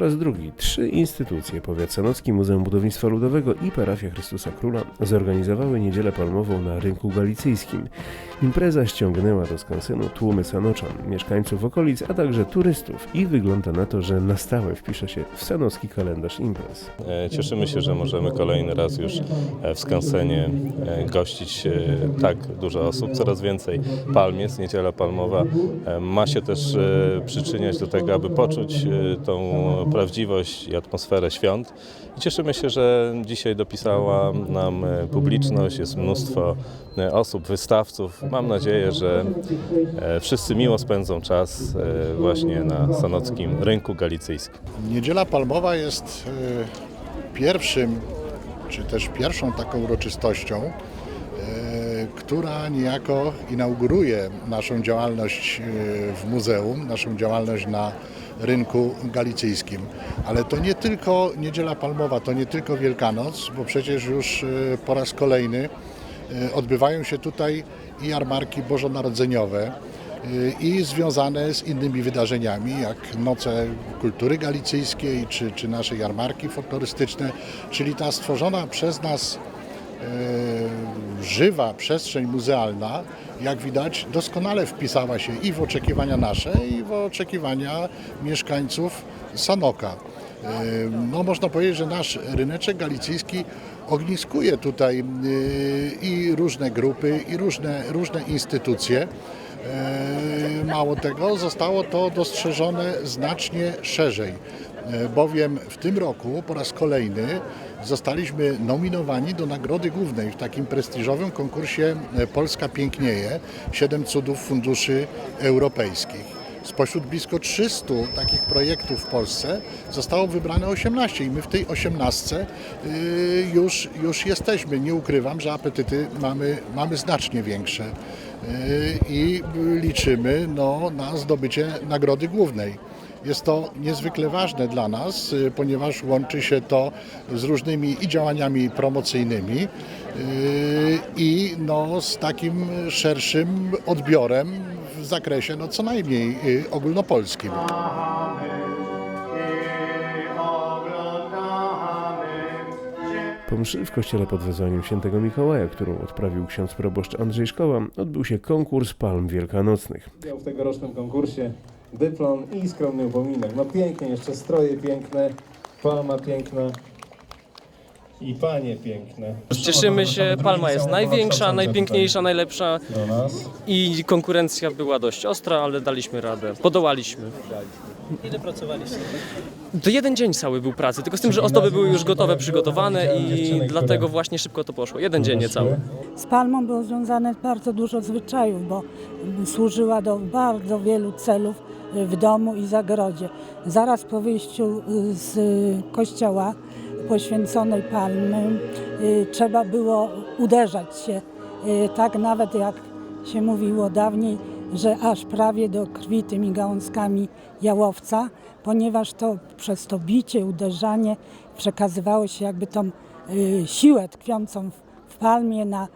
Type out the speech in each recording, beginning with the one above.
po raz drugi trzy instytucje, powiat sanocki, Muzeum Budownictwa Ludowego i Parafia Chrystusa Króla, zorganizowały Niedzielę Palmową na rynku galicyjskim. Impreza ściągnęła do skansenu tłumy sanoczan, mieszkańców okolic, a także turystów i wygląda na to, że na stałe wpisze się w sanocki kalendarz imprez. E, Cieszymy się, że możemy kolejny raz już e, w Skansenie e, gościć tak dużo osób, coraz więcej palm jest, Niedziela Palmowa ma się też przyczyniać do tego, aby poczuć tą prawdziwość i atmosferę świąt. I cieszymy się, że dzisiaj dopisała nam e, publiczność, jest mnóstwo e, osób, wystawców. Mam nadzieję, że e, wszyscy miło spędzą czas właśnie na sanockim rynku galicyjskim. Niedziela Palmowa jest pierwszym, czy też pierwszą taką uroczystością, która niejako inauguruje naszą działalność w muzeum, naszą działalność na rynku galicyjskim. Ale to nie tylko Niedziela Palmowa, to nie tylko Wielkanoc, bo przecież już e, po raz kolejny e, odbywają się tutaj i jarmarki bożonarodzeniowe, y, i związane z innymi wydarzeniami, jak Noce Kultury Galicyjskiej, czy, czy nasze jarmarki folklorystyczne, czyli ta stworzona przez nas e, żywa przestrzeń muzealna, jak widać, doskonale wpisała się i w oczekiwania nasze, i w oczekiwania mieszkańców Sanoka. E, No, można powiedzieć, że nasz ryneczek galicyjski ogniskuje tutaj e, i różne grupy, i różne, różne instytucje. E, Mało tego, zostało to dostrzeżone znacznie szerzej, e, bowiem w tym roku po raz kolejny zostaliśmy nominowani do Nagrody Głównej w takim prestiżowym konkursie e, Polska Pięknieje, 7 cudów funduszy europejskich. Spośród blisko 300 takich projektów w Polsce zostało wybrane 18 i my w tej 18 y, już, już jesteśmy. Nie ukrywam, że apetyty mamy, mamy znacznie większe i liczymy no, na zdobycie nagrody głównej. Jest to niezwykle ważne dla nas, y, ponieważ łączy się to z różnymi i działaniami promocyjnymi y, i no, z takim szerszym odbiorem w zakresie no, co najmniej y, ogólnopolskim. Po mszy w kościele pod wezwaniem świętego Mikołaja, którą odprawił ksiądz proboszcz Andrzej Szkoła, odbył się konkurs palm wielkanocnych. W tegorocznym konkursie dyplom i skromny upominek. No pięknie, jeszcze stroje piękne, palma piękna i panie piękne. Cieszymy się, Palma jest największa, najpiękniejsza, najlepsza Do nas. i konkurencja była dość ostra, ale daliśmy radę, podołaliśmy. Ile pracowaliście? To jeden dzień cały był pracy, tylko z tym, że ozdoby były już gotowe, przygotowane i dlatego właśnie szybko to poszło. Jeden dzień niecały. Z palmą było związane bardzo dużo zwyczajów, bo służyła do bardzo wielu celów w domu i zagrodzie. Zaraz po wyjściu z kościoła poświęconej palmy y, trzeba było uderzać się, y, tak nawet jak się mówiło dawniej, że aż prawie do krwi tymi gałązkami jałowca, ponieważ to przez to bicie, uderzanie przekazywało się jakby tą y, siłę tkwiącą w palmie na y,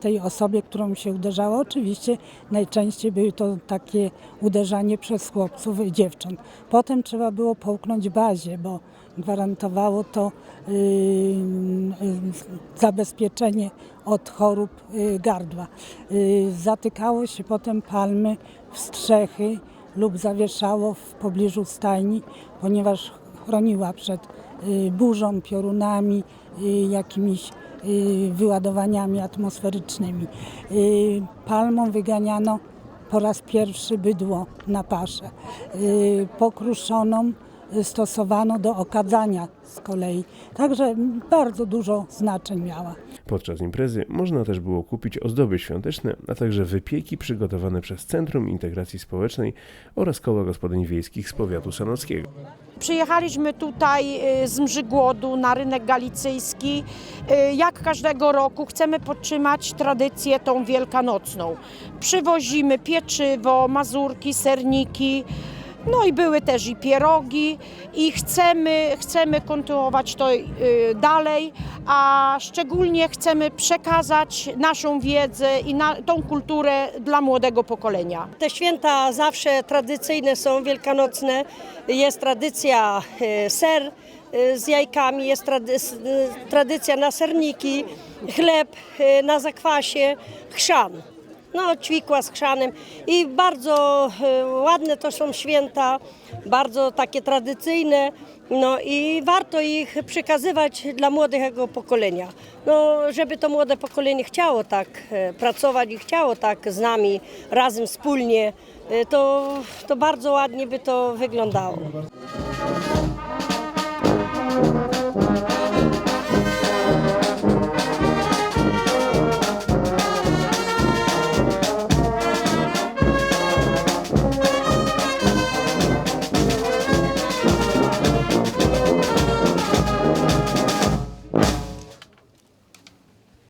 tej osobie, którą się uderzało. Oczywiście najczęściej były to takie uderzanie przez chłopców i dziewcząt. Potem trzeba było połknąć bazie, bo gwarantowało to y, y, zabezpieczenie od chorób y, gardła. Y, Zatykało się potem palmy w strzechy lub zawieszało w pobliżu stajni, ponieważ chroniła przed y, burzą, piorunami, y, jakimiś y, wyładowaniami atmosferycznymi. Y, Palmą wyganiano po raz pierwszy bydło na paszę. Y, Pokruszoną y, stosowano do okadzania z kolei. Także bardzo dużo znaczeń miała. Podczas imprezy można też było kupić ozdoby świąteczne, a także wypieki przygotowane przez Centrum Integracji Społecznej oraz Koła Gospodyń Wiejskich z powiatu sanockiego. Przyjechaliśmy tutaj y, z Mrzygłodu na rynek galicyjski. Y, Jak każdego roku chcemy podtrzymać tradycję tą wielkanocną. Przywozimy pieczywo, mazurki, serniki. No i były też i pierogi i chcemy, chcemy kontynuować to y, dalej, a szczególnie chcemy przekazać naszą wiedzę i na, tą kulturę dla młodego pokolenia. Te święta zawsze tradycyjne są, wielkanocne. Jest tradycja e, ser e, z jajkami, jest tradycja na serniki, chleb na zakwasie, chrzan. No, ćwikła z chrzanem i bardzo e, ładne to są święta, bardzo takie tradycyjne, no i warto ich przekazywać dla młodego pokolenia. No, żeby to młode pokolenie chciało tak e, pracować i chciało tak z nami razem wspólnie, e, to, to bardzo ładnie by to wyglądało.